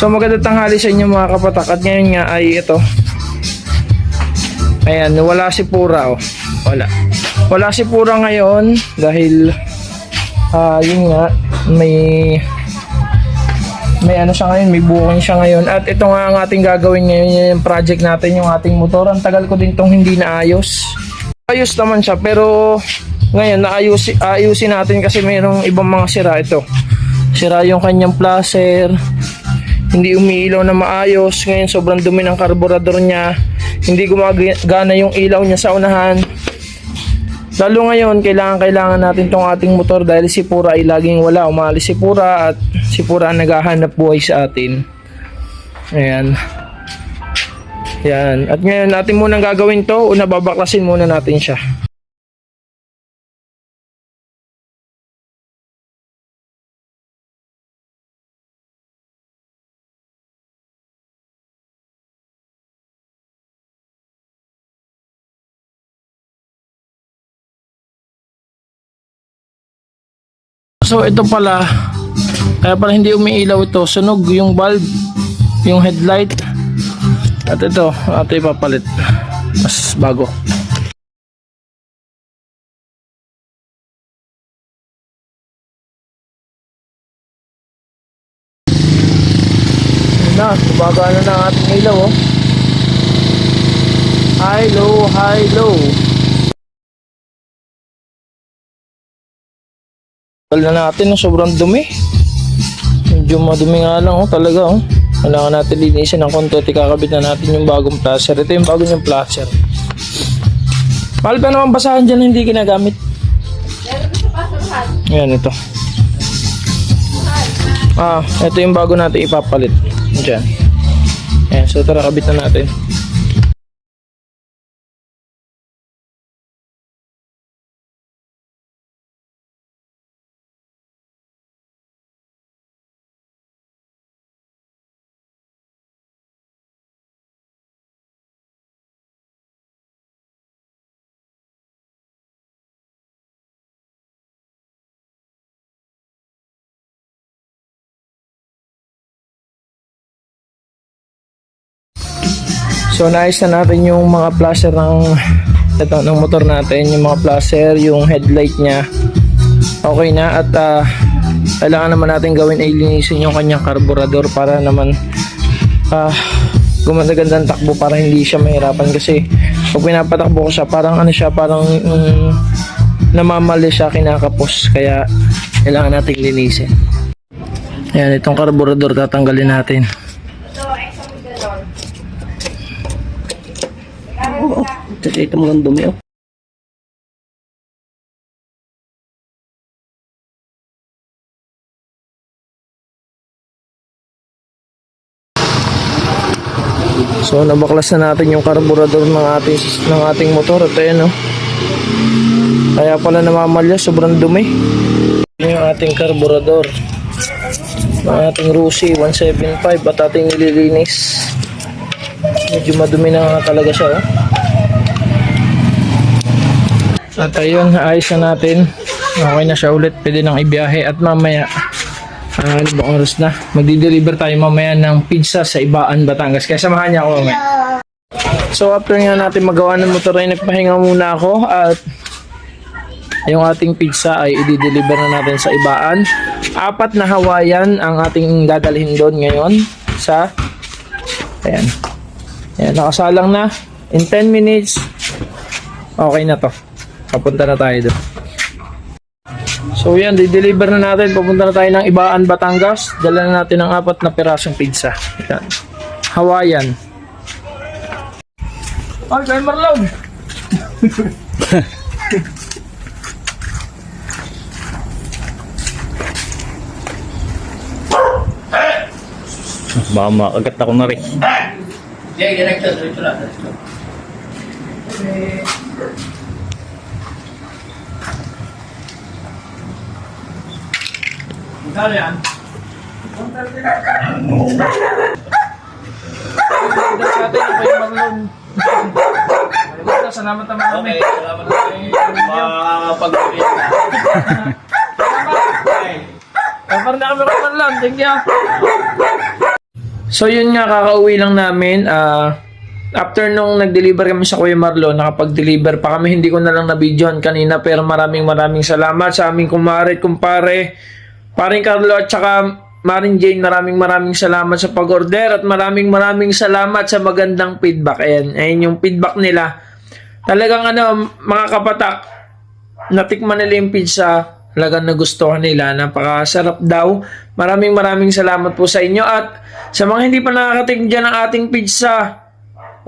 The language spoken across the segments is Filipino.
So magandang tanghali sa inyo mga kapatak at ngayon nga ay ito. Ayan, wala si Pura oh. Wala. Wala si Pura ngayon dahil ah yun nga may may ano siya ngayon, may booking siya ngayon. At ito nga ang ating gagawin ngayon, yun yung project natin, yung ating motor. Ang tagal ko din tong hindi naayos. Ayos naman siya, pero ngayon naayusin ayusin natin kasi mayroong ibang mga sira ito. Sira yung kanyang placer, hindi umiilaw na maayos. Ngayon sobrang dumi ng karburador niya. Hindi gumagana yung ilaw niya sa unahan. Lalo ngayon, kailangan kailangan natin tong ating motor dahil si Pura ay laging wala. Umalis si Pura at si Pura ang naghahanap buhay sa atin. Ayan. Yan. At ngayon natin munang gagawin to. Una babaklasin muna natin siya. So ito pala, kaya pala hindi umiilaw ito. Sunog yung bulb, yung headlight. At ito, ito ipapalit. Mas bago. Na, baga na ng ating ilaw oh. High, low, high, low. Tagal na natin, no? sobrang dumi. Medyo madumi nga lang, oh, talaga. Oh. Kailangan natin linisin ng konti at ikakabit na natin yung bagong placer. Ito yung bagong yung placer. Mahal pa naman basahan dyan hindi ginagamit. Ayan, ito. Ah, ito yung bago natin ipapalit. Diyan. Ayan, so tara kabit na natin. So naayos na natin yung mga flasher ng ito ng motor natin, yung mga flasher, yung headlight niya. Okay na at ah, kailangan naman natin gawin ay linisin yung kanyang carburetor para naman ah gumanda-gandang takbo para hindi siya mahirapan kasi pag pinapatakbo ko siya parang ano siya parang mm, namamali siya kinakapos kaya kailangan natin linisin. Ayan, itong carburetor tatanggalin natin. Kasi ito mga dumi oh. So nabaklas na natin yung carburetor ng ating ng ating motor at ayan oh. Kaya pala namamalya sobrang dumi. Yan yung ating carburetor. Ng ating Rusi 175 at ating nililinis. Medyo madumi na nga talaga siya oh. At ayun, ayos na natin. Okay na siya ulit. Pwede nang ibiyahe at mamaya Ah, ano ba oras na? Magdi-deliver tayo mamaya ng pizza sa Ibaan, Batangas. Kaya samahan niya ako mamaya. So after nga natin magawa ng motor ay nagpahinga muna ako at yung ating pizza ay i-deliver na natin sa Ibaan. Apat na Hawaiian ang ating dadalhin doon ngayon sa Ayan. Ayan, nakasalang na. In 10 minutes, okay na to. Papunta na tayo doon. So yan, di-deliver na natin. Papunta na tayo ng Ibaan, Batangas. Dala na natin ang apat na pirasong pizza. Yan. Hawaiian. Oh, kay Marlon. Baka makagat ako na rin. Yeah, diretso, diretso lang, diretso. Magkano yan? Dala sa atin. Salamat naman kami. Salamat kay makakapag-uwi na. Okay. Kapar na kami kay Marlon. Thank you. So yun nga, kakauwi lang namin. ah after nung nag-deliver kami sa Kuya Marlo, nakapag-deliver pa kami. Hindi ko na lang na-videohan kanina pero maraming maraming salamat sa aming kumare at kumpare. Paring Carlo at saka Maring Jane, maraming maraming salamat sa pag-order at maraming maraming salamat sa magandang feedback. Ayan, ayan yung feedback nila. Talagang ano, mga kapatak, natikman nila yung pizza, talagang nagustuhan nila, napakasarap daw. Maraming maraming salamat po sa inyo at sa mga hindi pa nakakating dyan ng ating pizza,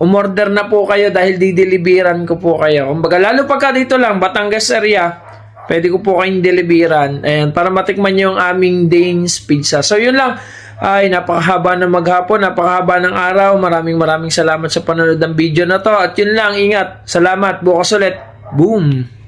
umorder na po kayo dahil dideliveran ko po kayo. Kumbaga, lalo pagka dito lang, Batangas area, pwede ko po kayong deliveran. Ayan, para matikman nyo yung aming Dane's Pizza. So, yun lang. Ay, napakahaba ng maghapon, napakahaba ng araw. Maraming maraming salamat sa panonood ng video na to. At yun lang, ingat. Salamat. Bukas ulit. Boom!